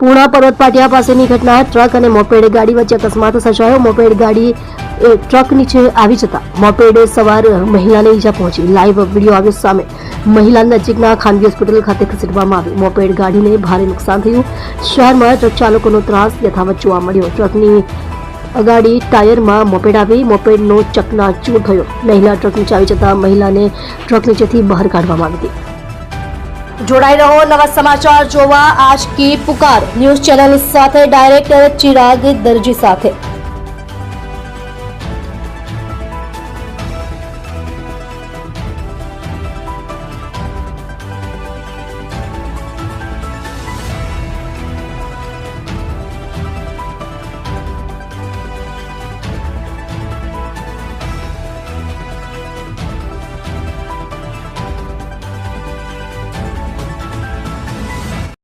પૂર્ણા પર્વત પાટિયા પાસેની ઘટના ટ્રક અને મોપેડ ગાડી વચ્ચે અકસ્માત સર્જાયો. મોપેડ ગાડી ટ્રક નીચે આવી જતા મોપેડ સવાર મહિલાને ઈજા પહોંચી. લાઈવ વીડિયો આવ્યો સામે. મહિલા નજીકના ખાનગી હોસ્પિટલ ખાતે ખસેડવામાં આવી. મોપેડ ગાડીને ભારે નુકસાન થયું. શહેરમાં ટ્રક ચાલકોનો ત્રાસ યથાવત જોવા મળ્યો. ટ્રકની અગાડી ટાયરમાં મોપેડ આવી. મોપેડનો ચકનાચૂર થયો. મહિલા ટ્રક નીચે આવી જતા મહિલાને ટ્રક નીચેથી બહાર કાઢવામાં આવી હતી. જોડાઈ રહો, નવા સમાચાર જોવા આજ કી પુકાર. ન્યૂઝ ચેનલ સાથે ડાયરેક્ટર ચિરાગ દરજી સાથે.